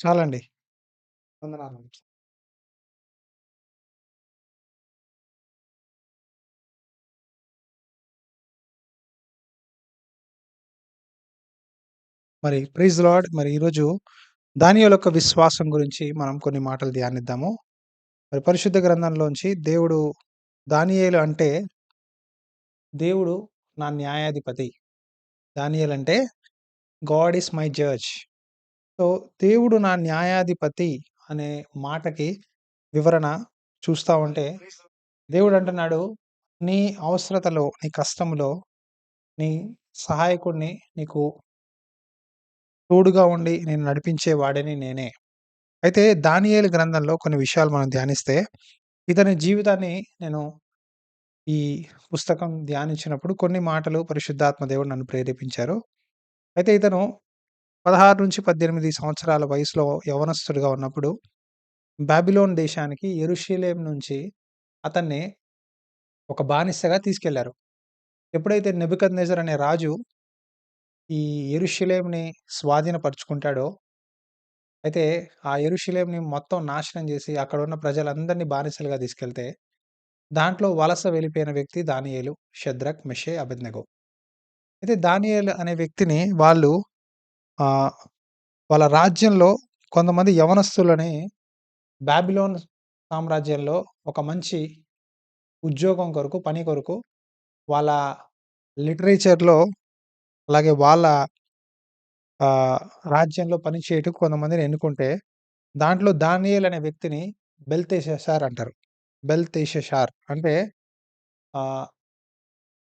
చాలండి. వందనాలండి. మరి ప్రైజ్ లార్డ్. మరి ఈరోజు దానియేలు యొక్క విశ్వాసం గురించి మనం కొన్ని మాటలు ధ్యానిద్దాము. మరి పరిశుద్ధ గ్రంథంలోంచి దేవుడు దానియేలు అంటే దేవుడు నా న్యాయాధిపతి. దానియేలు అంటే God is my judge. So, దేవుడు నా న్యాయాధిపతి అనే మాటకి వివరణ చూస్తా ఉంటే దేవుడు అంటున్నాడు, నీ అవసరతలో, నీ కష్టంలో, నీ సహాయకుడిని నీకు తోడుగా ఉండి నేను నడిపించే వాడిని నేనే. అయితే దానియేలు గ్రంథంలో కొన్ని విషయాలు మనం ధ్యానిస్తే, ఇతని జీవితాన్ని నేను ఈ పుస్తకం ధ్యానించినప్పుడు కొన్ని మాటలు పరిశుద్ధాత్మ దేవుడు నన్ను ప్రేరేపించారు. అయితే ఇతను 16-18 సంవత్సరాల వయసులో యవ్వనస్తుడుగా ఉన్నప్పుడు బాబిలోన్ దేశానికి యెరూషలేం నుంచి అతన్ని ఒక బానిసగా తీసుకెళ్ళారు. ఎప్పుడైతే నెబుకద్నెజర్ అనే రాజు ఈ యెరూషలేంని స్వాధీనపరుచుకుంటాడో అయితే ఆ యెరూషలేంని మొత్తం నాశనం చేసి అక్కడున్న ప్రజలందరినీ బానిసలుగా తీసుకెళ్తే, దాంట్లో వలస వెళ్ళిపోయిన వ్యక్తి దానియేలు, షద్రక్, మెషై, అభిజ్ఞగో అయితే దానియేలు అనే వ్యక్తిని వాళ్ళు ఆహ్, వాళ్ళ రాజ్యంలో కొంతమంది యవనస్తులని బాబిలోన్ సామ్రాజ్యంలో ఒక మంచి ఉద్యోగం కొరకు, పని కొరకు వాళ్ళ లిటరేచర్‌లో అలాగే వాళ్ళ ఆహ్, రాజ్యంలో పని చేయుటకు కొంతమందిని ఎన్నుకుంటే, దాంట్లో దానియేలు అనే వ్యక్తిని బెల్తెషాషార్ అంటారు. బెల్తెషాషార్ అంటే ఆహ్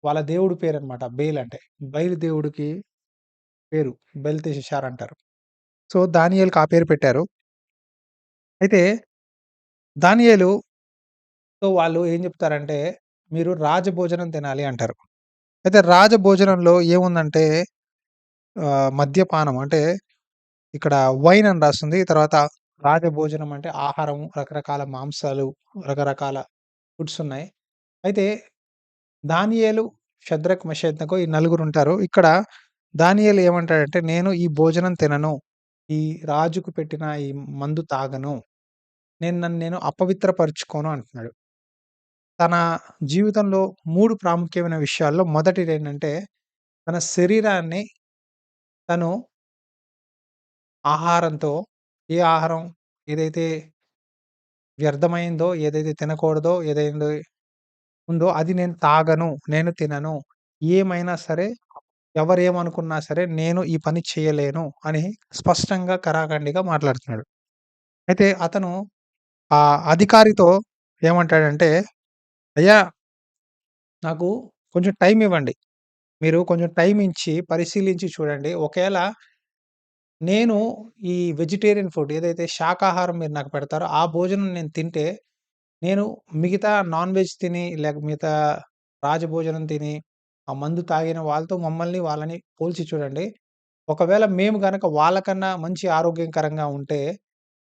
వాళ్ళ దేవుడి పేరన్నమాట. బేల్ అంటే. బయలు దేవుడికి పేరు. బెల్తెషార్ అంటారు. సో, దానియేలుకి ఆ పేరు పెట్టారు. అయితే దానియేలుతో వాళ్ళు ఏం చెప్తారంటే, మీరు రాజభోజనం తినాలి అంటారు. అయితే రాజభోజనంలో ఏముందంటే ఆహ్, మద్యపానం అంటే ఇక్కడ వైన్ అని రాసుంది. తర్వాత రాజభోజనం అంటే ఆహారం, రకరకాల మాంసాలు, రకరకాల ఫుడ్స్ ఉన్నాయి. అయితే దానియేలు, షద్రక్, మెషద్నెగో ఈ నలుగురుంటారు. ఇక్కడ దానియేలు ఏమంటాడంటే, నేను ఈ భోజనం తినను. ఈ రాజుకు పెట్టిన ఈ మందు తాగను. నేను నన్ను నేను అపవిత్రపరుచుకోను అంటున్నాడు. తన జీవితంలో 3 ప్రాముఖ్యమైన విషయాల్లో మొదటిదేంటంటే, తన శరీరాన్ని తను ఆహారంతో ఏ ఆహారం ఏదైతే వ్యర్థమైందో, ఏదైతే తినకూడదో, ఏదైందో ఉందో అది నేను తాగను, నేను తినను. ఏమైనా సరే, ఎవరేమనుకున్నా సరే, నేను ఈ పని చేయలేను అని స్పష్టంగా, కరాఖండిగా మాట్లాడుతున్నాడు. అయితే అతను ఆ అధికారితో ఏమంటాడంటే, అయ్యా నాకు కొంచెం టైం ఇవ్వండి. మీరు కొంచెం టైం ఇచ్చి పరిశీలించి చూడండి. ఒకవేళ నేను ఈ వెజిటేరియన్ ఫుడ్ ఏదైతే శాకాహారం మీరు నాకు పెడతారో, ఆ భోజనం నేను తింటే, నేను మిగతా నాన్ వెజ్ తిని, లేక మిగతా రాజభోజనం తిని, ఆ మందు తాగిన వాళ్ళతో మమ్మల్ని, వాళ్ళని పోల్చి చూడండి. ఒకవేళ మేము గనక వాళ్ళకన్నా మంచి ఆరోగ్యకరంగా ఉంటే,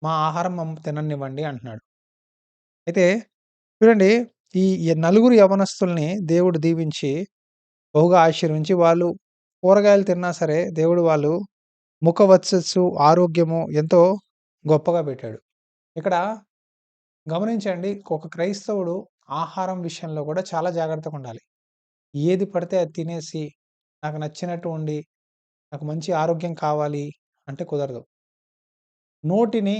మా ఆహారం మమ్ము తిననివ్వండి అంటున్నాడు. అయితే చూడండి, ఈ ఈ నలుగురు యవ్వనస్తుల్ని దేవుడు దీవించి, బహుగా ఆశీర్వదించి, వాళ్ళు కూరగాయలు తిన్నా సరే, దేవుడు వాళ్ళు ముఖ వర్చస్సు, ఆరోగ్యము ఎంతో గొప్పగా పెట్టాడు. ఇక్కడ గమనించండి ఒక క్రైస్తవుడు ఆహారం విషయంలో కూడా చాలా జాగ్రత్తగుండాలి. ఏది పడితే అది తినేసి, నాకు నచ్చినట్టు ఉండి, నాకు మంచి ఆరోగ్యం కావాలి అంటే కుదరదు. నోటిని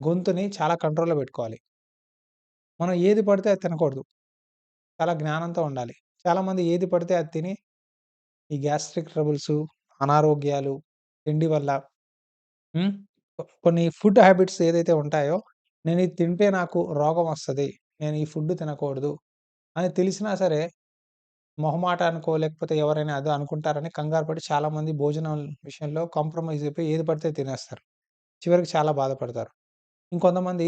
గొంతుని చాలా కంట్రోల్‌లో పెట్టుకోవాలి. మనం ఏది పడితే అది తినకూడదు. చాలా జ్ఞానంతో ఉండాలి. చాలామంది ఏది పడితే అది తిని, ఈ గ్యాస్ట్రిక్ ట్రబుల్సు, అనారోగ్యాలు, తిండి వల్ల హ్మ్. కొ కొన్ని ఫుడ్ హ్యాబిట్స్ ఏదైతే ఉంటాయో, నేను ఇది తింటే నాకు రోగం వస్తది. నేను ఈ ఫుడ్ తినకూడదు అని తెలిసినా సరే, మొహమాట లేకపోతే ఎవరైనా అదో అనుకుంటారని కంగారు పడి చాలామంది భోజనం విషయంలో కాంప్రమైజ్ అయిపోయి ఏది పడితే అది తినేస్తారు. చివరికి చాలా బాధపడతారు. ఇంకొంతమంది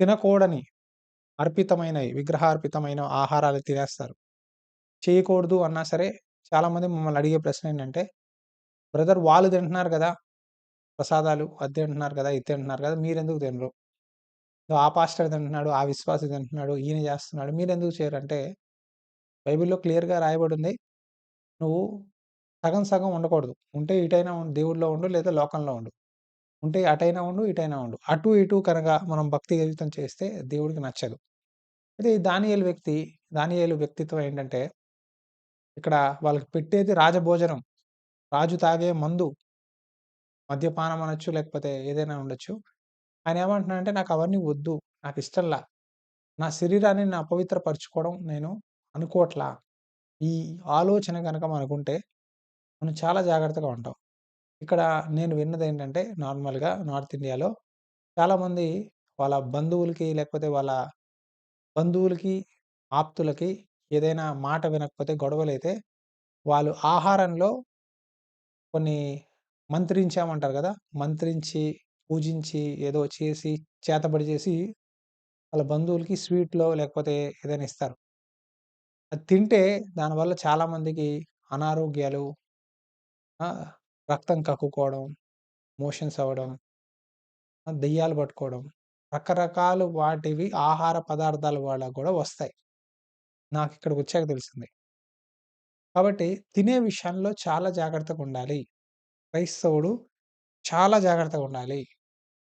తినకూడని, అర్పితమైనవి, విగ్రహార్పితమైన ఆహారాలు తినేస్తారు. చేయకూడదు అన్నా సరే, చాలామంది మమ్మల్ని అడిగే ప్రశ్న ఏంటంటే, బ్రదర్ వాళ్ళు తింటున్నారు కదా! ప్రసాదాలు, అది తింటున్నారు కదా! ఇది తింటున్నారు కదా! మీరెందుకు తినరు? ఆ పాస్టర్ తింటున్నాడు, ఆ విశ్వాసి తింటున్నాడు, ఈయన చేస్తున్నాడు. మీరెందుకు చేయరంటే, బైబిల్‌లో క్లియర్‌గా రాయబడి ఉంది నువ్వు సగం సగం ఉండకూడదు. ఉంటే ఇటైనా ఉండు, దేవుడిలో ఉండు లేదా లోకంలో ఉండు. ఉంటే అటైనా ఉండు, ఇటైనా ఉండు. అటు, ఇటు కనుక మనం భక్తి జీవితం చేస్తే దేవుడికి నచ్చదు. అయితే ఈ దానియేలు వ్యక్తి దానియేలు వ్యక్తిత్వం ఏంటంటే ఇక్కడ వాళ్ళకి పెట్టేది రాజభోజనం. రాజు తాగే మందు. మద్యపానం అనొచ్చు, లేకపోతే ఏదైనా ఉండొచ్చు. ఆయన ఏమంటున్నాడంటే నాకు అవన్నీ వద్దు. నాకు ఇష్టంలా. నా శరీరాన్ని నా అపవిత్రపరచుకోవడం నేను అనుకోవట్లా. ఈ ఆలోచన కనుక మనకుంటే మనం చాలా జాగ్రత్తగా ఉంటాం. ఇక్కడ నేను విన్నది ఏంటంటే నార్మల్‌గా నార్త్ ఇండియాలో చాలామంది వాళ్ళ బంధువులకి లేకపోతే వాళ్ళ బంధువులకి, ఆప్తులకి ఏదైనా మాట వినకపోతే గొడవలైతే వాళ్ళు ఆహారంలో కొన్ని మంత్రించామంటారు కదా మంత్రించి, పూజించి, ఏదో చేసి, చేతబడి చేసి వాళ్ళ బంధువులకి స్వీట్‌లో లేకపోతే ఏదైనా ఇస్తారు. అది తింటే దానివల్ల చాలా మందికి అనారోగ్యాలు ఆ! రక్తం కక్కుకోవడం, మోషన్స్ అవ్వడం, ఆ! దెయ్యాలు పట్టుకోవడం, రకరకాలు వాటివి ఆహార పదార్థాల వల్ల గూడా వస్తాయి. నాకిక్కడికొచ్చాక తెలిసింది. కాబట్టి తినే విషయంలో చాలా జాగ్రత్తగుండాలి. క్రైస్తవుడు చాలా జాగ్రత్తగుండాలి.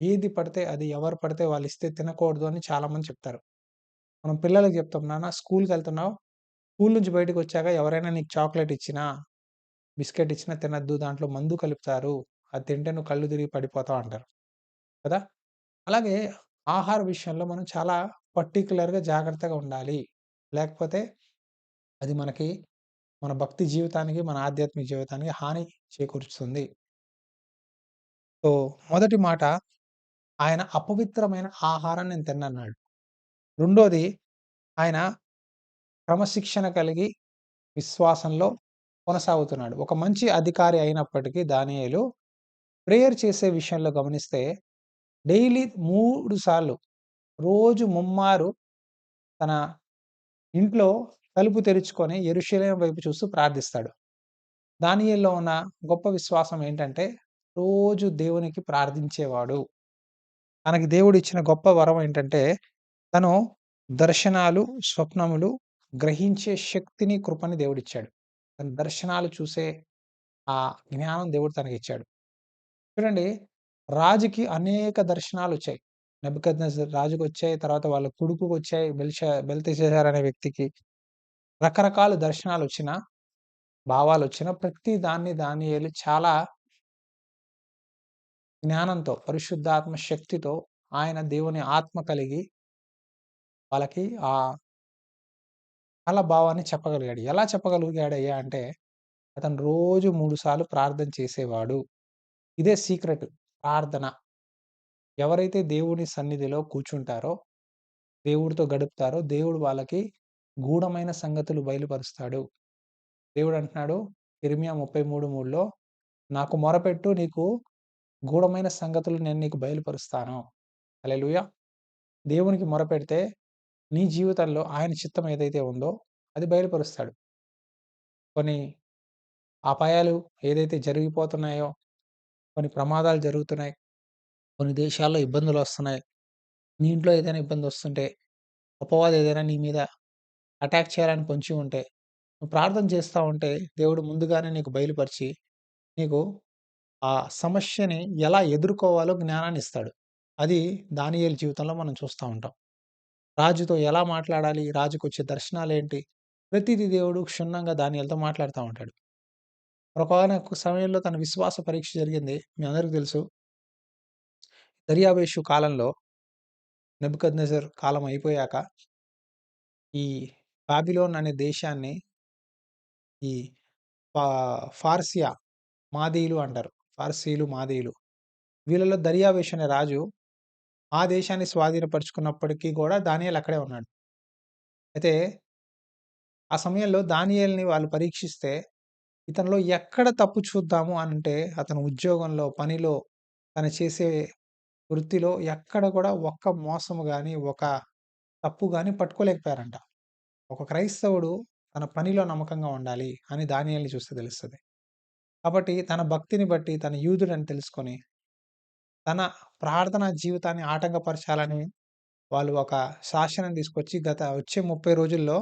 ఏది పడితే అది ఎవరు పడితే వాళ్ళిస్తే తినకూడదు అని చాలామంది చెప్తారు. మనం పిల్లలకి చెప్తాం, నాన్న స్కూలుకెళ్తున్నావు, స్కూల్ నుంచి బయటకొచ్చాక ఎవరైనా నీకు చాక్లెట్ ఇచ్చినా, బిస్కెట్ ఇచ్చినా తినొద్దు. దాంట్లో మందు కలుపుతారు. అది తింటే నువ్వు కళ్ళు తిరిగి పడిపోతావు అంటారు. కదా! అలాగే ఆహార విషయంలో మనం చాలా పర్టిక్యులర్‌గా జాగ్రత్తగా ఉండాలి. లేకపోతే అది మనకి మన భక్తి జీవితానికి, మన ఆధ్యాత్మిక జీవితానికి హాని చేకూరుస్తుంది. సో, మొదటి మాట ఆయన అపవిత్రమైన ఆహారం నేను తిననన్నాడు. రెండోది ఆయన క్రమశిక్షణ కలిగి విశ్వాసంలో కొనసాగుతున్నాడు. ఒక మంచి అధికారి అయినప్పటికీ దానియేలు ప్రేయర్ చేసే విషయంలో గమనిస్తే డైలీ మూడు సార్లు రోజు ముమ్మారు తన ఇంట్లో తలుపు తెరుచుకొని యెరూషలేము వైపు చూస్తూ ప్రార్థిస్తాడు. దానియల్లో ఉన్న గొప్ప విశ్వాసం ఏంటంటే రోజు దేవునికి ప్రార్థించేవాడు. తనకి దేవుడిచ్చిన గొప్ప వరం ఏంటంటే తను దర్శనాలు, స్వప్నములు గ్రహించే శక్తిని, కృపని దేవుడిచ్చాడు. తన దర్శనాలు చూసే ఆ జ్ఞానం దేవుడు తనకి ఇచ్చాడు చూడండి రాజుకి అనేక దర్శనాలు దర్శనాలొచ్చాయి. రాజుకు రాజుకొచ్చాయి. తర్వాత వాళ్ళ కొడుకుకొచ్చాయి. బెల్ష బెల్తెషాజర్ అనే వ్యక్తికి. రకరకాల దర్శనాలు వచ్చిన భావాలు వచ్చిన ప్రతి దాన్ని దానియేలు చాలా జ్ఞానంతో, పరిశుద్ధాత్మ శక్తితో ఆయన దేవుని ఆత్మ కలిగి వాళ్ళకి ఆ అలా భావాన్ని చెప్పగలిగాడు. ఎలా చెప్పగలిగాడయ్యా అంటే అతను రోజు మూడుసార్లు ప్రార్థన చేసేవాడు. ఇదే సీక్రెట్ ప్రార్థన. ఎవరైతే దేవుని సన్నిధిలో కూర్చుంటారో, దేవుడితో గడుపుతారో దేవుడు వాళ్ళకి గూఢమైన సంగతులు బయలుపరుస్తాడు. దేవుడు అంటున్నాడు పిరిమియా ముప్పై మూడు మూడులో నాకు మొరపెట్టు నీకు గూఢమైన సంగతులు నేను నీకు బయలుపరుస్తాను. అలెలుయ దేవునికి మొరపెడితే నీ జీవితంలో ఆయన చిత్తం ఏదైతే ఉందో అది బయలుపరుస్తాడు. కొన్ని అపాయాలు ఏదైతే జరిగిపోతున్నాయో, కొన్ని ప్రమాదాలు జరుగుతున్నాయి. కొన్ని దేశాల్లో ఇబ్బందులొస్తున్నాయి. నీ ఇంట్లో ఏదైనా ఇబ్బందొస్తుంటే, అపవాది ఏదైనా నీ మీద అటాక్ చేయాలని పొంచి ఉంటే, నువ్వు ప్రార్థన చేస్తా ఉంటే దేవుడు ముందుగానే నీకు బయలుపరిచి, నీకు ఆ సమస్యని ఎలా ఎదుర్కోవాలో జ్ఞానాన్నిస్తాడు. అది దానియేలు జీవితంలో మనం చూస్తా ఉంటాం. రాజుతో ఎలా మాట్లాడాలి? రాజుకొచ్చే దర్శనాలేంటి? ప్రతిదీ దేవుడు క్షుణ్ణంగా దానియేలుతో మాట్లాడుతూ ఉంటాడు. ఒక సమయంలో తన విశ్వాస పరీక్ష జరిగింది. మీ అందరికీ తెలుసు. దర్యావేషు కాలంలో నెబుకద్నెజర్ కాలం అయిపోయాక ఈ బాబిలోన్ అనే దేశాన్ని ఈ ఫార్సియా మాదీయులు అంటారు. ఫార్సీలు, మాదీయులు. వీళ్ళలో దర్యావేషు అనే రాజు ఆ దేశాన్ని స్వాధీనపరుచుకున్నప్పటికీ కూడా దానియేలు అక్కడే ఉన్నాడు. అయితే ఆ సమయంలో దానియేలుని వాళ్ళు పరీక్షిస్తే ఇతనిలో ఎక్కడ తప్పు చూద్దాము అనంటే అతను ఉద్యోగంలో, పనిలో, తను చేసే వృత్తిలో ఎక్కడ కూడా ఒక్క మోసము కానీ ఒక తప్పు కానీ పట్టుకోలేకపోయారంట. ఒక క్రైస్తవుడు తన పనిలో నమ్మకంగా ఉండాలి అని దానియాల్ని చూస్తే తెలుస్తుంది కాబట్టి తన భక్తిని బట్టి తన యూదుడని తెలుసుకొని, తన ప్రార్థనా జీవితాన్ని ఆటంకపరచాలని వాళ్ళు ఒక శాసనం తీసుకొచ్చి గత వచ్చే 30 రోజుల్లో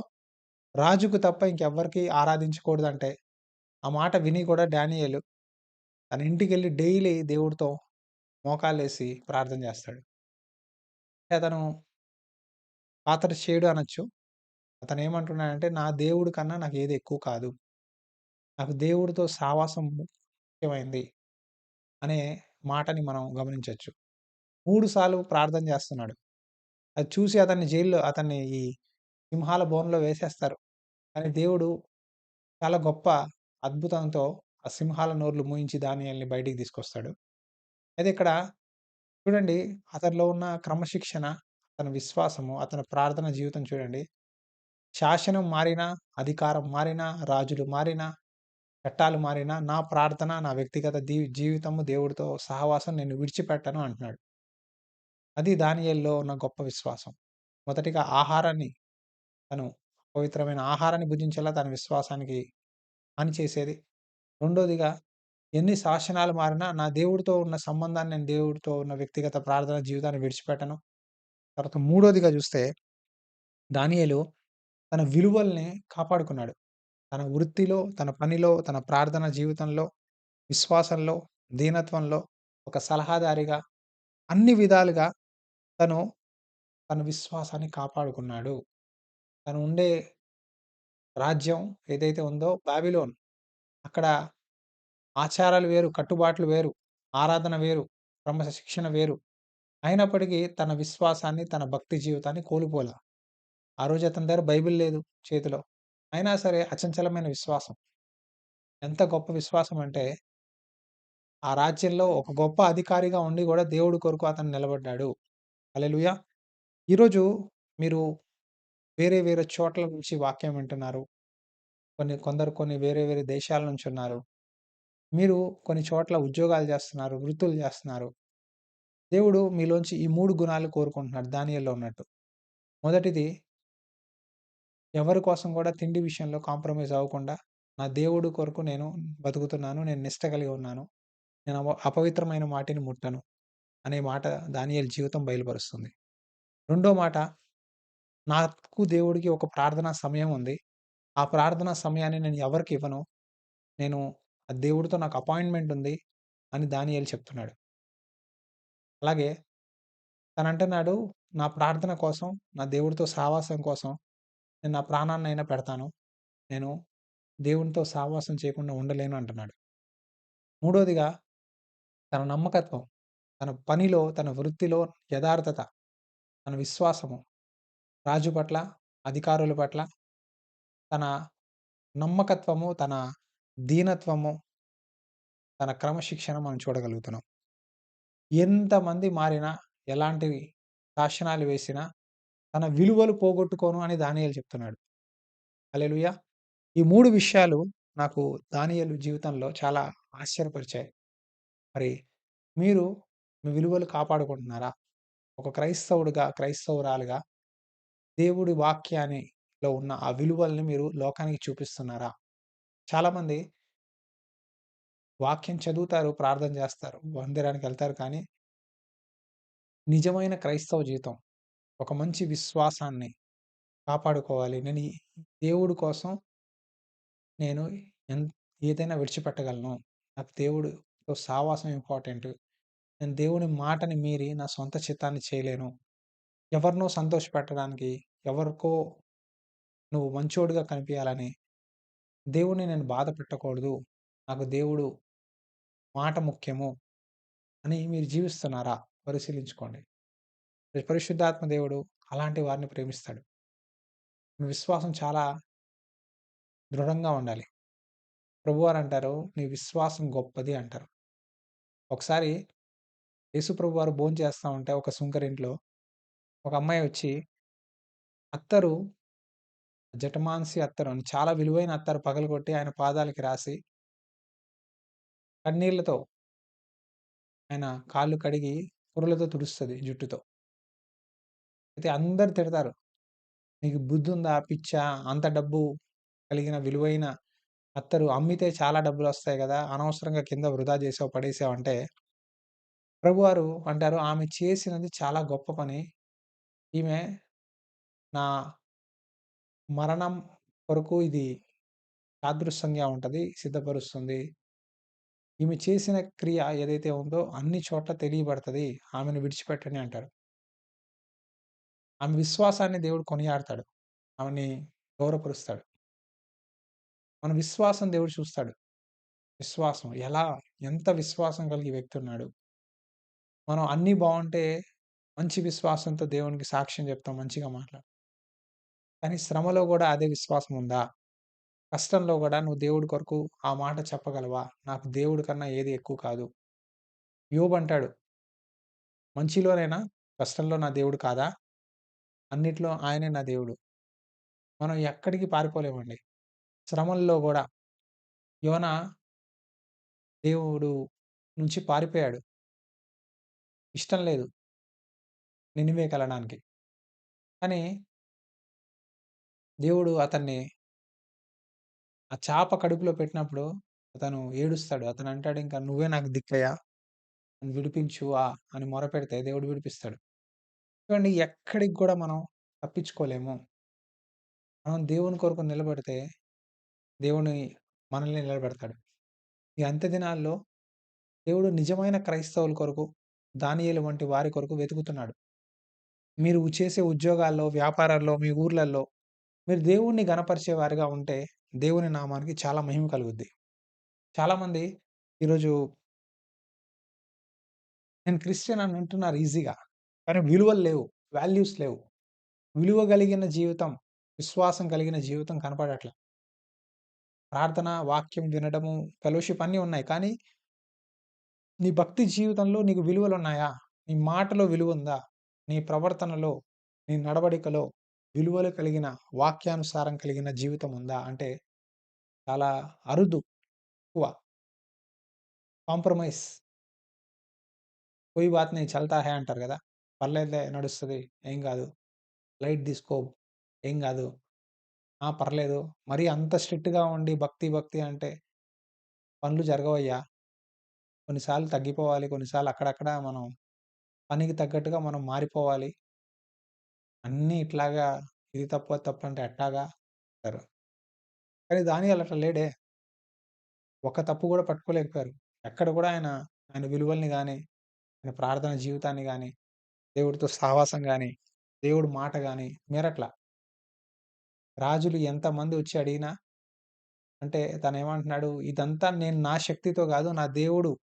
రాజుకు తప్ప ఇంకెవ్వరికీ ఆరాధించకూడదంటే, ఆ మాట విని కూడా డానియలు తన ఇంటికెళ్ళి డైలీ దేవుడితో మోకాలేసి ప్రార్థన చేస్తాడు. అతను పాత్ర చేయడు అనొచ్చు. అతనేమంటున్నాడంటే, నా దేవుడి కన్నా నాకు ఏది ఎక్కువ కాదు. నాకు దేవుడితో సావాసం ముఖ్యమైంది. అనే మాటని మనం గమనించవచ్చు 3 సార్లు ప్రార్థన చేస్తున్నాడు. అది చూసి అతన్ని జైల్‌లో అతన్ని ఈ సింహాల బోన్లో వేసేస్తారు. కానీ దేవుడు చాలా గొప్ప అద్భుతంతో ఆ సింహాల నోర్లు మూయించి దానియల్ని బయటికి తీసుకొస్తాడు. అయితే ఇక్కడ చూడండి అతనిలో ఉన్న క్రమశిక్షణ, అతని విశ్వాసము, అతని ప్రార్థన జీవితం చూడండి. శాసనం మారినా, అధికారం మారినా, రాజులు మారినా, చట్టాలు మారినా, నా ప్రార్థన, నా వ్యక్తిగత దీ జీవితము దేవుడితో సహవాసం నేను విడిచిపెట్టను అంటున్నాడు. అది దానియేలులో ఉన్న గొప్ప విశ్వాసం. మొదటిగా ఆహారాన్ని తను పవిత్రమైన ఆహారాన్ని భుజించేలా తన విశ్వాసానికి హాని చేసేది. రెండోదిగా ఎన్ని శాసనాలు మారినా నా దేవుడితో ఉన్న సంబంధాన్ని నేను దేవుడితో ఉన్న వ్యక్తిగత ప్రార్థన జీవితాన్ని విడిచిపెట్టను. తర్వాత మూడోదిగా చూస్తే దానియేలు తన విలువల్ని కాపాడుకున్నాడు. తన వృత్తిలో, తన పనిలో, తన ప్రార్థన జీవితంలో, విశ్వాసంలో, దీనత్వంలో ఒక సలహాదారిగా అన్ని విధాలుగా తను తన విశ్వాసాన్ని కాపాడుకున్నాడు. తను ఉండే రాజ్యం ఏదైతే ఉందో బాబిలోన్. అక్కడ ఆచారాలు వేరు, కట్టుబాట్లు వేరు, ఆరాధన వేరు, క్రమశిక్షణ వేరు. అయినప్పటికీ తన విశ్వాసాన్ని, తన భక్తి జీవితాన్ని కోల్పోలా. ఆ రోజు అతని దగ్గర బైబిల్ లేదు చేతిలో. అయినా సరే అచంచలమైన విశ్వాసం. ఎంత గొప్ప విశ్వాసం అంటే ఆ రాజ్యంలో ఒక గొప్ప అధికారిగా ఉండి గూడా దేవుడి కొరకు అతను నిలబడ్డాడు. హల్లెలూయా! ఈరోజు మీరు వేరే వేరే చోట్ల నుంచి వాక్యం వింటున్నారు. కొన్ని కొందరు కొన్ని వేరే వేరే దేశాల నుంచి ఉన్నారు. మీరు కొన్ని చోట్ల ఉద్యోగాలు చేస్తున్నారు, వృత్తులు చేస్తున్నారు. దేవుడు మీలోంచి ఈ 3 గుణాలు కోరుకుంటున్నాడు దానియేలులో ఉన్నట్టు. మొదటిది ఎవరి కోసం కూడా తిండి విషయంలో కాంప్రమైజ్ అవ్వకుండా, నా దేవుడు కొరకు నేను బతుకుతున్నాను. నేను నిష్ట కలిగి ఉన్నాను. నేను అవ అపవిత్రమైన వాటిని ముట్టను. అనే మాట దానియల్ జీవితం బయలుపరుస్తుంది. రెండో మాట నాకు దేవుడికి ఒక ప్రార్థనా సమయం ఉంది. ఆ ప్రార్థనా సమయాన్ని నేను ఎవరికి ఇవ్వను. నేను ఆ దేవుడితో నాకు అపాయింట్‌మెంట్ ఉంది అని దానియల్ చెప్తున్నాడు. అలాగే తనంటున్నాడు నా ప్రార్థన కోసం, నా దేవుడితో సహవాసం కోసం నేను నా ప్రాణాన్నైనా పెడతాను. నేను దేవునితో సహవాసం చేయకుండా ఉండలేను అంటున్నాడు. మూడోదిగా తన నమ్మకత్వం, తన పనిలో, తన వృత్తిలో యథార్థత, తన విశ్వాసము, రాజు పట్ల, అధికారుల పట్ల తన నమ్మకత్వము, తన దీనత్వము, తన క్రమశిక్షణ మనం చూడగలుగుతున్నాం. ఎంతమంది మారినా, ఎలాంటివి శాసనాలు వేసినా, తన విలువలు పోగొట్టుకోను అని దానియలు చెప్తున్నాడు. అలెలుయ ఈ మూడు విషయాలు నాకు దానియలు జీవితంలో చాలా ఆశ్చర్యపరిచాయి. మరి మీరు మీ విలువలు కాపాడుకుంటున్నారా? ఒక క్రైస్తవుడిగా, క్రైస్తవురాలుగా దేవుడి వాక్యానిలో ఉన్న ఆ విలువల్ని మీరు లోకానికి చూపిస్తున్నారా? చాలామంది వాక్యం చదువుతారు, ప్రార్థన చేస్తారు, మందిరానికి వెళ్తారు కానీ నిజమైన క్రైస్తవ జీవితం, ఒక మంచి విశ్వాసాన్ని కాపాడుకోవాలి. నేను దేవుడి కోసం నేను ఏదైనా విడిచిపెట్టగలను. నాకు దేవుడితో సావాసం ఇంపార్టెంట్. నేను దేవుని మాటని మీరి నా సొంత చిత్తాన్ని చేయలేను. ఎవరినో సంతోషపెట్టడానికి, ఎవరికో నువ్వు మంచోడిగా కనిపియాలని దేవుడిని నేను బాధ పెట్టకూడదు. నాకు దేవుడు మాట ముఖ్యము అని మీరు జీవిస్తున్నారా? పరిశీలించుకోండి. పరిశుద్ధాత్మ దేవుడు అలాంటి వారిని ప్రేమిస్తాడు. మీ విశ్వాసం చాలా దృఢంగా ఉండాలి. ప్రభువారు అంటారు, "నీ విశ్వాసం గొప్పది" అంటారు. ఒకసారి యేసుప్రభు వారు భోజనం చేస్తా ఉంటే ఒక సుంకరింట్లో ఒక అమ్మాయి వచ్చి అత్తరు జటమాన్సి అత్తరు అని చాలా విలువైన అత్తరు పగలగొట్టి ఆయన పాదాలకి రాసి కన్నీళ్ళతో ఆయన కాళ్ళు కడిగి కుర్రలతో తుడుస్తుంది జుట్టుతో. అయితే అందరు తిడతారు. "నీకు బుద్ధుందా? పిచ్చా? అంత డబ్బు కలిగిన విలువైన అత్తరు అమ్మితే చాలా డబ్బులు వస్తాయి కదా అనవసరంగా కింద వృధా చేసావు, పడేసావు" అంటే ప్రభువారు అంటారు, "ఆమె చేసినది చాలా గొప్ప పని. ఈమె నా మరణం కొరకు ఇది సాదృశ్యంగా ఉంటుంది సిద్ధపరుస్తుంది. ఈమె చేసిన క్రియ ఏదైతే ఉందో అన్ని చోట్ల తెలియబడుతుంది ఆమెను విడిచిపెట్టని అంటారు. ఆమె విశ్వాసాన్ని దేవుడు కొనియాడతాడు. ఆమెని గౌరవపరుస్తాడు. మన విశ్వాసం దేవుడు చూస్తాడు. విశ్వాసం ఎలా ఎంత విశ్వాసం కలిగి వ్యక్తి ఉన్నాడు. మనం అన్నీ బాగుంటే మంచి విశ్వాసంతో దేవునికి సాక్ష్యం చెప్తాం. మంచిగా మాట్లాడతాం. కానీ శ్రమలో కూడా అదే విశ్వాసం ఉందా? కష్టంలో కూడా నువ్వు దేవుడి కొరకు ఆ మాట చెప్పగలవా? నాకు దేవుడి కన్నా ఏది ఎక్కువ కాదు. యోబు అంటాడు. మంచిలోనైనా కష్టంలో నా దేవుడు కాదా? అన్నిట్లో ఆయనే నా దేవుడు. మనం ఎక్కడికి పారిపోలేమండి. శ్రమల్లో కూడా యోన దేవుడు నుంచి పారిపోయాడు. ఇష్టం లేదు. నినివేకెళ్ళడానికి. కానీ దేవుడు అతన్ని ఆ చాప కడుపులో పెట్టినప్పుడు అతను ఏడుస్తాడు. అతను అంటాడు ఇంకా "నువ్వే నాకు దిక్కయ్యా! నన్ను విడిపించు" ఆ అని మొరపెడితే దేవుడు విడిపిస్తాడు. చూడండి ఎక్కడికి గూడా మనం తప్పించుకోలేము. మనం దేవుని కొరకు నిలబడితే దేవుని మనల్ని నిలబెడతాడు. ఈ అంత్య దినాల్లో దేవుడు నిజమైన క్రైస్తవుల కొరకు, దానియేలు వంటి వారి కొరకు వెతుకుతున్నాడు. మీరు చేసే ఉద్యోగాల్లో, వ్యాపారాల్లో, మీ ఊర్లల్లో మీరు దేవుణ్ణి గనపరిచే వారిగా ఉంటే దేవుని నామానికి చాలా మహిమ కలుగుద్ది. చాలామంది ఈరోజు నేను క్రిస్టియన్ అని అంటున్నారు ఈజీగా. కానీ విలువలు లేవు. వాల్యూస్ లేవు. విలువ కలిగిన జీవితం, విశ్వాసం కలిగిన జీవితం కనపడట్ల. ప్రార్థన, వాక్యం వినడము, ఫెలోషిప్ అన్నీ ఉన్నాయి. కానీ నీ భక్తి జీవితంలో నీకు విలువలు ఉన్నాయా నీ మాటలో విలువ ఉందా నీ ప్రవర్తనలో, నీ నడవడికలో విలువలు కలిగిన, వాక్యానుసారం కలిగిన జీవితం ఉందా? అంటే చాలా అరుదు. ఎక్కువ. కాంప్రమైజ్. పోయి బాత్ నహీ చల్తా హే అంటారు కదా పర్లేదులే నడుస్తుంది ఏం కాదు లైట్ తీసుకో. ఏం కాదు ఆ! పర్లేదు. మరీ అంత స్ట్రిక్ట్‌గా ఉండి భక్తి, భక్తి అంటే పనులు జరగవయ్యా. కొన్నిసార్లు తగ్గిపోవాలి. కొన్నిసార్లు అక్కడక్కడ మనం పనికి తగ్గట్టుగా మనం మారిపోవాలి. అన్నీ ఇట్లాగా ఇది తప్పు, అది తప్పు అంటే ఎట్టాగా? అంటారు. కానీ దానియేలు అట్లా లేడే. ఒక్క తప్పు గూడా పట్టుకోలేకపోయారు. ఎక్కడ గూడా ఆయన, ఆయన విలువల్ని గాని, ఆయన ప్రార్థన జీవితాన్ని గాని, దేవుడితో సహవాసం గాని, దేవుడి మాట గాని మీరట్ల. రాజులు ఎంతమంది వచ్చి అడిగినా అంటే తనేమంటున్నాడు, ఇదంతా నేను నా శక్తితో గాదు, నా దేవుడు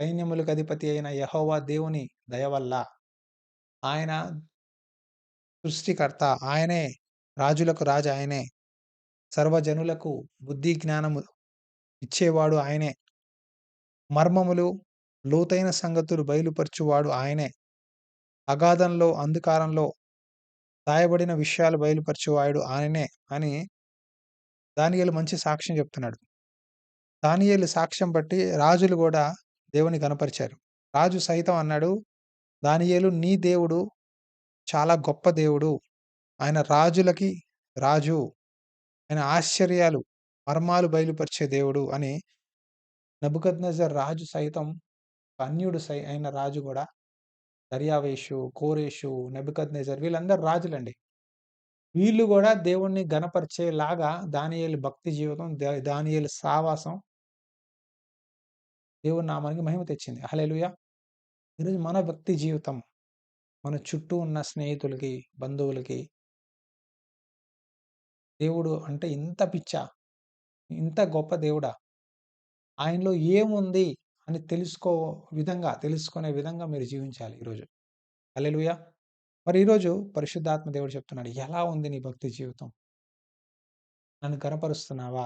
సైన్యములకు అధిపతి అయిన యహోవా దేవుని దయ వల్ల. ఆయన సృష్టికర్త. ఆయనే రాజులకు రాజు ఆయనే. సర్వజనులకు బుద్ధి, జ్ఞానము ఇచ్చేవాడు ఆయనే. మర్మములు, లోతైన సంగతులు బయలుపరచువాడు ఆయనే. అగాధంలో, అంధకారంలో దాయబడిన విషయాలు బయలుపరచువాడు ఆయనే అని దానియలు మంచి సాక్ష్యం చెప్తున్నాడు. దానియలు సాక్ష్యం బట్టి రాజులు కూడా దేవుని కనపరిచారు రాజు సైతం అన్నాడు, "దానియేలు నీ దేవుడు చాలా గొప్ప దేవుడు. ఆయన రాజులకి రాజు. ఆయన ఆశ్చర్యాలు, మర్మాలు బయలుపరిచే దేవుడు" అని నబుకద్నజర్ రాజు సైతం అన్యుడు సై అయిన రాజు కూడా దర్యావేషు, కోరేషు నబుకద్నజర్ వీళ్ళందరూ రాజులండి. వీళ్ళు కూడా దేవుణ్ణి గనపరిచేలాగా దానియేలు భక్తి జీవితం, దానియేలు సావాసం దేవుని నామానికి మహిమ తెచ్చింది. హల్లెలూయా! ఈరోజు మన భక్తి జీవితం, మన చుట్టూ ఉన్న స్నేహితులకి, బంధువులకి దేవుడు అంటే ఇంత పిచ్చా? ఇంత గొప్ప దేవుడా? ఆయనలో ఏముంది అని తెలుసుకో విధంగా తెలుసుకునే విధంగా మీరు జీవించాలి ఈరోజు. హల్లెలూయా! మరి ఈరోజు పరిశుద్ధాత్మ దేవుడు చెప్తున్నాడు. ఎలా ఉంది నీ భక్తి జీవితం? నన్ను కనపరుస్తున్నావా?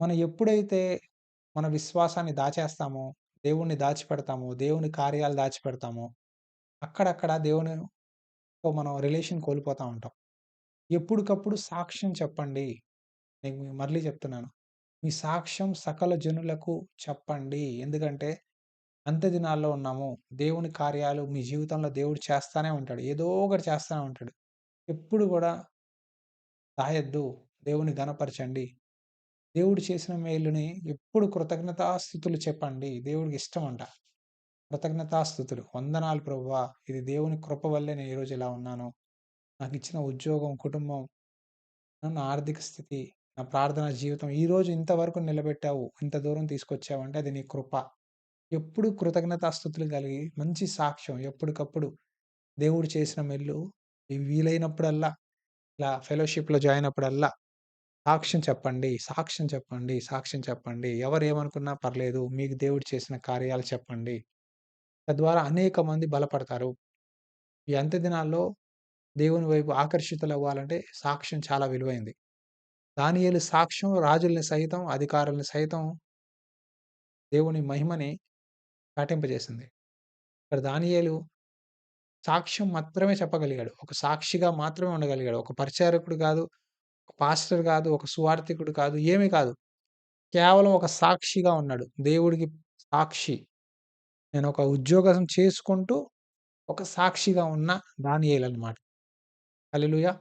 మనం ఎప్పుడైతే మన విశ్వాసాన్ని దాచేస్తాము దేవుణ్ణి దాచిపెడతాము దేవుని కార్యాలు దాచిపెడతామో, అక్కడక్కడ దేవునితో మనం రిలేషన్ కోల్పోతూ ఉంటాం. ఎప్పటికప్పుడు సాక్ష్యం చెప్పండి. నేను మళ్ళీ చెప్తున్నాను. మీ సాక్ష్యం సకల జనులకు చెప్పండి. ఎందుకంటే అంత్య దినాల్లో ఉన్నాము. దేవుని కార్యాలు మీ జీవితంలో దేవుడు చేస్తానే ఉంటాడు. ఏదో ఒకటి చేస్తూనే ఉంటాడు. ఎప్పుడు కూడా దాయొద్దు. దేవుని ఘనపరచండి. దేవుడు చేసిన మేలుని ఎప్పుడు కృతజ్ఞతాస్థుతులు చెప్పండి. దేవుడికి ఇష్టం అంట కృతజ్ఞతాస్థుతులు వందనాలు ప్రభువా! ఇది దేవుని కృప వల్లే నేను ఈరోజు ఇలా ఉన్నాను. నాకు ఇచ్చిన ఉద్యోగం, కుటుంబం, నా ఆర్థిక స్థితి నా ప్రార్థనా జీవితం ఈరోజు ఇంతవరకు నిలబెట్టావు. ఇంత దూరం తీసుకొచ్చావంటే అది నీ కృప. ఎప్పుడు కృతజ్ఞతాస్థుతులు కలిగి మంచి సాక్ష్యం ఎప్పటికప్పుడు దేవుడు చేసిన మెల్లు వీలైనప్పుడల్లా ఇలా ఫెలోషిప్‌లో జాయిన్ అయినప్పుడల్లా సాక్ష్యం చెప్పండి, సాక్ష్యం చెప్పండి, సాక్ష్యం చెప్పండి. ఎవరేమనుకున్నా పర్లేదు. మీకు దేవుడు చేసిన కార్యాలు చెప్పండి. తద్వారా అనేక మంది బలపడతారు. ఈ అంత్య దినాల్లో దేవుని వైపు ఆకర్షితులవ్వాలంటే సాక్ష్యం చాలా విలువైంది. దానియేలు సాక్ష్యం రాజుల్ని సైతం, అధికారుల్ని సైతం దేవుని మహిమని చాటింపజేసింది. ఇక్కడ దానియేలు సాక్ష్యం మాత్రమే చెప్పగలిగాడు. ఒక సాక్షిగా మాత్రమే ఉండగలిగాడు. ఒక పరిచారకుడు కాదు, పాస్టర్ కాదు, ఒక సువార్థికుడు కాదు, ఏమీ కాదు. కేవలం ఒక సాక్షిగా ఉన్నాడు. దేవుడికి సాక్షి. నేను ఒక ఉద్యోగం చేసుకుంటూ ఒక సాక్షిగా ఉన్న దానియేలనమాట. హల్లెలూయా!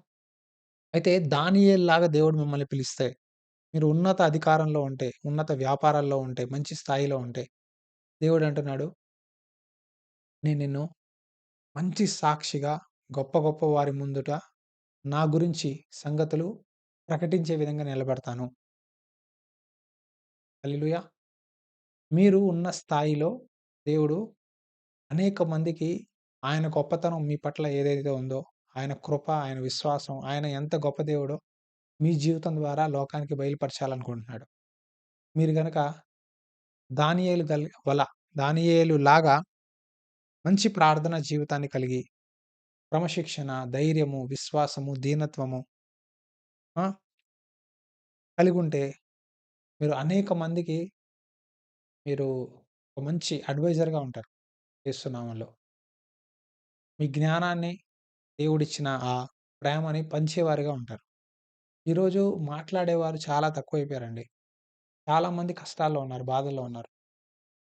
అయితే దానియేలులాగా దేవుడు మిమ్మల్ని పిలిస్తే, మీరు ఉన్నత అధికారంలో ఉంటే, ఉన్నత వ్యాపారాల్లో ఉంటే, మంచి స్థాయిలో ఉంటే, దేవుడు అంటున్నాడు నేను నిన్ను మంచి సాక్షిగా గొప్ప గొప్ప వారి ముందుట నా గురించి సంగతులు ప్రకటించే విధంగా నిలబెడతాను. హల్లెలూయా! మీరు ఉన్న స్థాయిలో దేవుడు అనేక మందికి ఆయన గొప్పతనం మీ పట్ల ఏదైతే ఉందో, ఆయన కృప, ఆయన విశ్వాసం, ఆయన ఎంత గొప్ప దేవుడో మీ జీవితం ద్వారా లోకానికి బయలుపరచాలనుకుంటున్నాడు. మీరు గనక దానియేలు గల్ వల దానియేలులాగా మంచి ప్రార్థనా జీవితాన్ని కలిగి, క్రమశిక్షణ, ధైర్యము, విశ్వాసము, దీనత్వము ఆ! కలిగుంటే మీరు అనేక మందికి మీరు ఒక మంచి అడ్వైజర్‌గా ఉంటారు. చేస్తున్నామలో. మీ జ్ఞానాన్ని దేవుడిచ్చిన ఆ ప్రేమని పంచేవారుగా ఉంటారు. ఈరోజు మాట్లాడేవారు చాలా తక్కువైపోయారండి. చాలామంది కష్టాల్లో ఉన్నారు. బాధల్లో ఉన్నారు.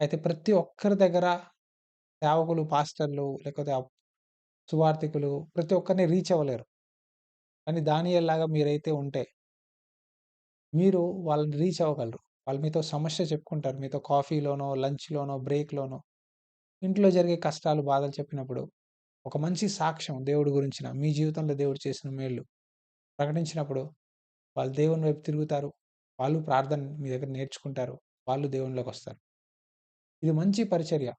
అయితే ప్రతి ఒక్కరి దగ్గర సేవకులు, పాస్టర్‌లు లేకపోతే సువార్థికులు ప్రతి ఒక్కరిని రీచ్ అవ్వలేరు. కానీ దానియేలులాగా మీరైతే ఉంటే మీరు వాళ్ళని రీచ్ అవ్వగలరు. వాళ్ళు మీతో సమస్య చెప్పుకుంటారు. మీతో కాఫీలోనో, లంచ్‌లోనో, బ్రేక్‌లోనో ఇంట్లో జరిగే కష్టాలు, బాధలు చెప్పినప్పుడు ఒక మంచి సాక్ష్యం దేవుడి గురించిన మీ జీవితంలో దేవుడు చేసిన మేళ్ళు ప్రకటించినప్పుడు వాళ్ళు దేవుని వైపు తిరుగుతారు. వాళ్ళు ప్రార్థన మీ దగ్గర నేర్చుకుంటారు. వాళ్ళు దేవునిలోకొస్తారు. ఇది మంచి పరిచర్య.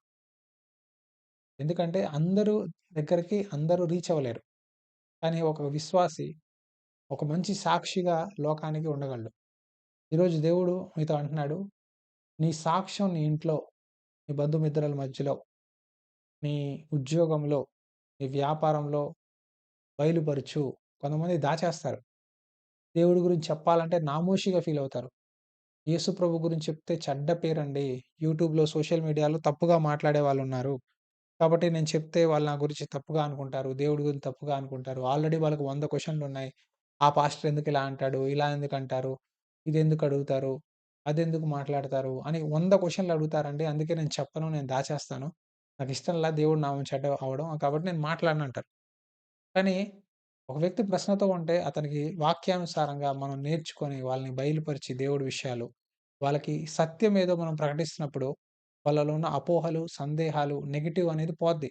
ఎందుకంటే అందరూ దగ్గరికి అందరూ రీచ్ అవ్వలేరు. కానీ ఒక విశ్వాసి ఒక మంచి సాక్షిగా లోకానికి ఉండగలడు. ఈరోజు దేవుడు మీతో అంటున్నాడు. నీ సాక్ష్యం నీ ఇంట్లో, నీ బంధుమిత్రుల మధ్యలో, నీ ఉద్యోగంలో, నీ వ్యాపారంలో బయలుపరుచు. కొంతమంది దాచేస్తారు. దేవుడి గురించి చెప్పాలంటే నామోషిగా ఫీల్ అవుతారు. యేసు ప్రభు గురించి చెప్తే చెడ్డ పేరండి. యూట్యూబ్‌లో, సోషల్ మీడియాలో తప్పుగా మాట్లాడే వాళ్ళు ఉన్నారు కాబట్టి నేను చెప్తే వాళ్ళు నా గురించి తప్పుగా అనుకుంటారు. దేవుడి గురించి తప్పుగా అనుకుంటారు. ఆల్రెడీ వాళ్ళకి 100 క్వెషన్‌లున్నాయి. ఆ పాస్టర్ ఎందుకు ఇలా అంటాడు? ఇలా ఎందుకు అంటారు ఇది ఎందుకు అడుగుతారు? అదెందుకు మాట్లాడతారు? అని వంద క్వశ్చన్లు అడుగుతారండి. అందుకే నేను చెప్పను. నేను దాచేస్తాను. నాకు ఇష్టంలా దేవుడు నామం చెడ్డ అవ్వడం. కాబట్టి నేను మాట్లాడనంటారు. కానీ ఒక వ్యక్తి ప్రశ్నతో ఉంటే అతనికి వాక్యానుసారంగా మనం నేర్చుకొని వాళ్ళని బయలుపరిచి దేవుడి విషయాలు, వాళ్ళకి సత్యం ఏదో మనం ప్రకటిస్తున్నప్పుడు వాళ్ళలో ఉన్న అపోహలు, సందేహాలు, నెగిటివ్ అనేది పోద్ది.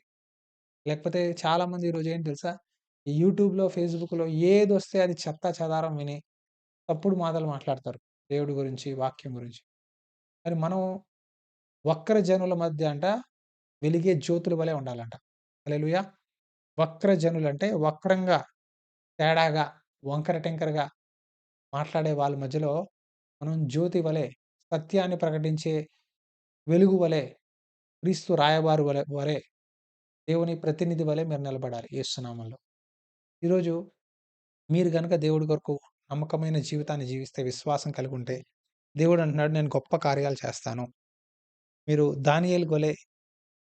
లేకపోతే చాలామంది ఈరోజు ఏంటి తెలుసా? ఈ యూట్యూబ్‌లో, ఫేస్‌బుక్‌లో ఏదొస్తే అది చెత్తా చెదారం విని తప్పుడు మాటలు మాట్లాడతారు. దేవుడి గురించి, వాక్యం గురించి. మరి మనం వక్ర జనుల మధ్య అంట వెలిగే జ్యోతుల వలె ఉండాలంట. హల్లెలూయా! వక్ర జనులంటే వక్రంగా, తేడాగా, వంకర టింకరగా మాట్లాడే వాళ్ళ మధ్యలో మనం జ్యోతి వలె, సత్యాన్ని ప్రకటించే వెలుగు వలె, క్రీస్తు రాయబారి వలె వలె దేవుని ప్రతినిధి వలె మీరు నిలబడాలి యేసు నామంలో. ఈరోజు మీరు గనక దేవుడి కొరకు నమ్మకమైన జీవితాన్ని జీవిస్తే, విశ్వాసం కలిగి ఉంటే దేవుడు అంటున్నాడు నేను గొప్ప కార్యాలు చేస్తాను. మీరు దానియేలు గొలే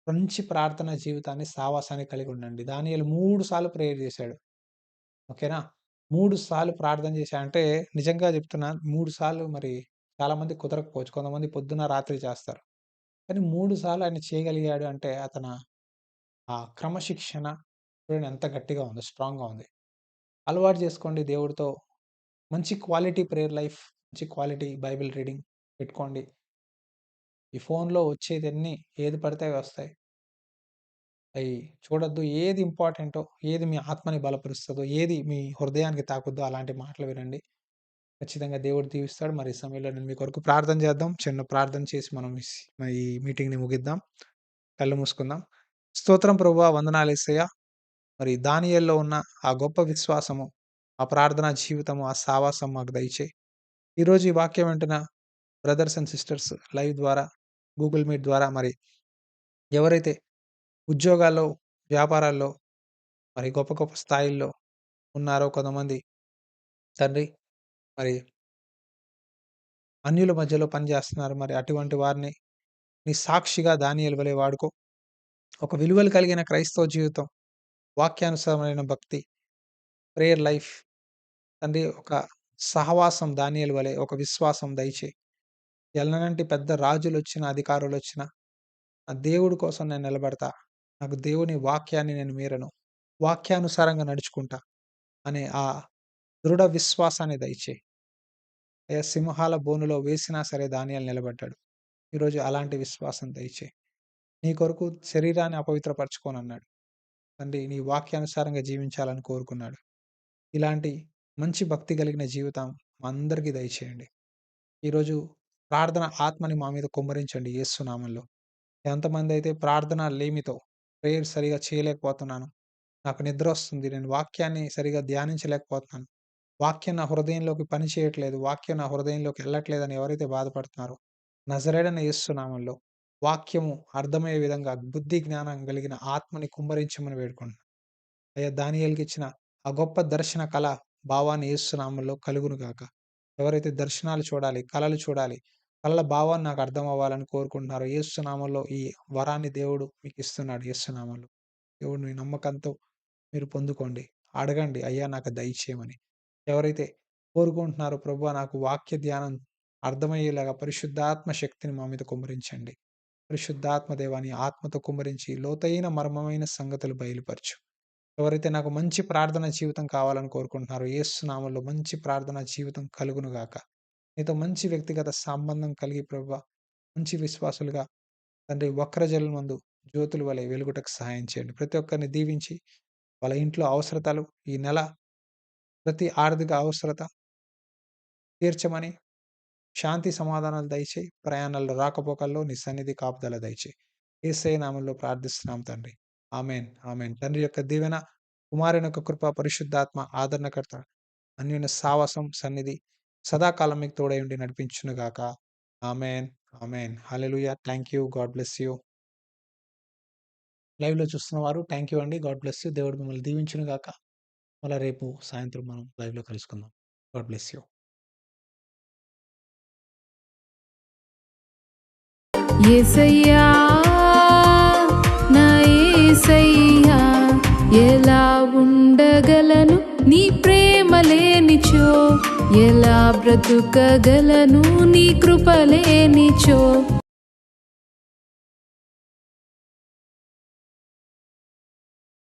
మంచి ప్రార్థన జీవితాన్ని, సావాసాన్ని కలిగి ఉండండి. దానియేలు మూడు సార్లు ప్రేయర్ చేశాడు. ఓకేనా? మూడు సార్లు ప్రార్థన చేశాడంటే నిజంగా చెప్తున్నా మూడు సార్లు మరి చాలామంది కుదరకపోవచ్చు. కొంతమంది పొద్దున, రాత్రి చేస్తారు. కానీ మూడు సార్లు ఆయన చేయగలిగాడు అంటే అతన ఆ క్రమశిక్షణ చూడండి ఎంత గట్టిగా ఉంది స్ట్రాంగ్‌గా ఉంది. అలవాటు చేసుకోండి దేవుడితో మంచి క్వాలిటీ ప్రేయర్ లైఫ్, మంచి క్వాలిటీ బైబిల్ రీడింగ్ పెట్టుకోండి. ఈ ఫోన్‌లో వచ్చేదన్నీ ఏది పడితే వస్తాయి. అవి చూడొద్దు. ఏది ఇంపార్టెంటో, ఏది మీ ఆత్మని బలపరుస్తుందో ఏది మీ హృదయానికి తాకుద్దో అలాంటి మాటలు వినండి. ఖచ్చితంగా దేవుడు దీవిస్తాడు. మరి ఈ సమయంలో నేను మీ కొరకు ప్రార్థన చేద్దాం. చిన్న ప్రార్థన చేసి మనం ఈ మీటింగ్‌ని ముగిద్దాం. కళ్ళు మూసుకుందాం. స్తోత్రం ప్రభు వందనాలు యేసయ్య. మరి దానియల్లో ఉన్న ఆ గొప్ప విశ్వాసము, ఆ ప్రార్థనా జీవితము, ఆ సావాసం మాకు దయచేయి. ఈరోజు ఈ వాక్యం వెంటన బ్రదర్స్ అండ్ సిస్టర్స్ లైవ్ ద్వారా, గూగుల్ మీట్ ద్వారా మరి ఎవరైతే ఉద్యోగాల్లో, వ్యాపారాల్లో మరి గొప్ప గొప్ప స్థాయిల్లో ఉన్నారో కొంతమంది తండ్రి మరి అన్యుల మధ్యలో పనిచేస్తున్నారు. మరి అటువంటి వారిని నీ సాక్షిగా దాని వలె వాడుకో. ఒక విలువలు కలిగిన క్రైస్తవ జీవితం, వాక్యానుసారమైన భక్తి, ప్రేయర్ లైఫ్ తండ్రి ఒక సహవాసం దానియేలు వలె ఒక విశ్వాసం దయచేయి. ఎల్లనంటి పెద్ద రాజులు వచ్చిన అధికారులు వచ్చిన ఆ దేవుడి కోసం నేను నిలబడతా. నాకు దేవుని వాక్యాన్ని నేను మీరను. వాక్యానుసారంగా నడుచుకుంటా అనే ఆ దృఢ విశ్వాసాన్ని దయచేయి. అయ్యా సింహాల బోనులో వేసినా సరే ధాన్యాలు నిలబడ్డాడు. ఈరోజు అలాంటి విశ్వాసం దయచేయి. నీ కొరకు శరీరాన్ని అపవిత్రపరచుకోనన్నాడు. తండ్రి నీ వాక్యానుసారంగా జీవించాలని కోరుకున్నాడు. ఇలాంటి మంచి భక్తి కలిగిన జీవితం మా అందరికీ దయచేయండి. ఈరోజు ప్రార్థన ఆత్మని మా మీద కుమ్మరించండి యేసు ఎంతమంది ఎంతమందైతే ప్రార్థన లేమితో ప్రేయర్ సరిగా చేయలేకపోతున్నాను. నాకు నిద్ర వస్తుంది నేను వాక్యాన్ని సరిగా ధ్యానించలేకపోతున్నాను. వాక్యం నా హృదయంలోకి పని చేయట్లేదు. వాక్యం నా హృదయంలోకి వెళ్ళట్లేదని ఎవరైతే బాధపడుతున్నారో నజరేయుడైన ఏసునామంలో వాక్యము అర్థమయ్యే విధంగా బుద్ధి జ్ఞానం కలిగిన ఆత్మని కుమ్మరించమని వేడుకుంటున్నాను. అయ్యా దానియేలుకిచ్చిన ఆ గొప్ప దర్శన కళ, భావాన్ని ఏసునామంలో కలుగును గాక. ఎవరైతే దర్శనాలు చూడాలి, కళలు చూడాలి, కళల భావాన్ని నాకు అర్థం అవ్వాలని కోరుకుంటున్నారో ఏసునామంలో ఈ వరాన్ని దేవుడు మీకు ఇస్తున్నాడు ఏసునామంలో దేవుడు మీ నమ్మకంతో మీరు పొందుకోండి. అడగండి అయ్యా నాకు దయచేయమని. ఎవరైతే కోరుకుంటున్నారో ప్రభు నాకు వాక్య ధ్యానం అర్థమయ్యేలాగా పరిశుద్ధాత్మ శక్తిని మా మీద కుమ్మరించండి. పరిశుద్ధాత్మదేవాని ఆత్మతో కుమ్మరించి లోతైన మర్మమైన సంగతులు బయలుపరచు. ఎవరైతే నాకు మంచి ప్రార్థనా జీవితం కావాలని కోరుకుంటున్నారో ఏసునామంలో మంచి ప్రార్థనా జీవితం కలుగును గాక. నీతో మంచి వ్యక్తిగత సంబంధం కలిగి ప్రభా మంచి విశ్వాసులుగా తండ్రి వక్రజలమందు జ్యోతుల వలె వెలుగుటకు సహాయం చేయండి. ప్రతి ఒక్కరిని దీవించి వాళ్ళ ఇంట్లో అవసరతలు ఈ నెల ప్రతి ఆర్థిక అవసరత తీర్చమని శాంతి సమాధానాలు దయచేయి. ప్రయాణాల్లో రాకపోకల్లో నీ సన్నిధి కాపుదల దయచేయి. యేసయ్య నామంలో ప్రార్థిస్తున్నాం తండ్రి. ఆమెన్ ఆమెన్ తండ్రి యొక్క దీవెన, కుమారుని యొక్క కృప, పరిశుద్ధాత్మ ఆదరణకర్త అన్యున సావసం సన్నిధి సదాకాలం మీకు తోడై ఉండి నడిపించును గాక. Amen amen hallelujah. Thank you. God bless you. లైవ్‌లో చూస్తున్న వారు థ్యాంక్ యూ అండి. God bless you. దేవుడు మిమ్మల్ని దీవించును గాక. మళ్ళా రేపు సాయంత్రం మనం లైవ్‌లో కలుసుకుందాం. God bless you. యేసయ్యా నా ఎలా ఉండగలను నీ ప్రేమ లేనిచో? ఎలా బ్రతుకగలను నీ కృప లేనిచో?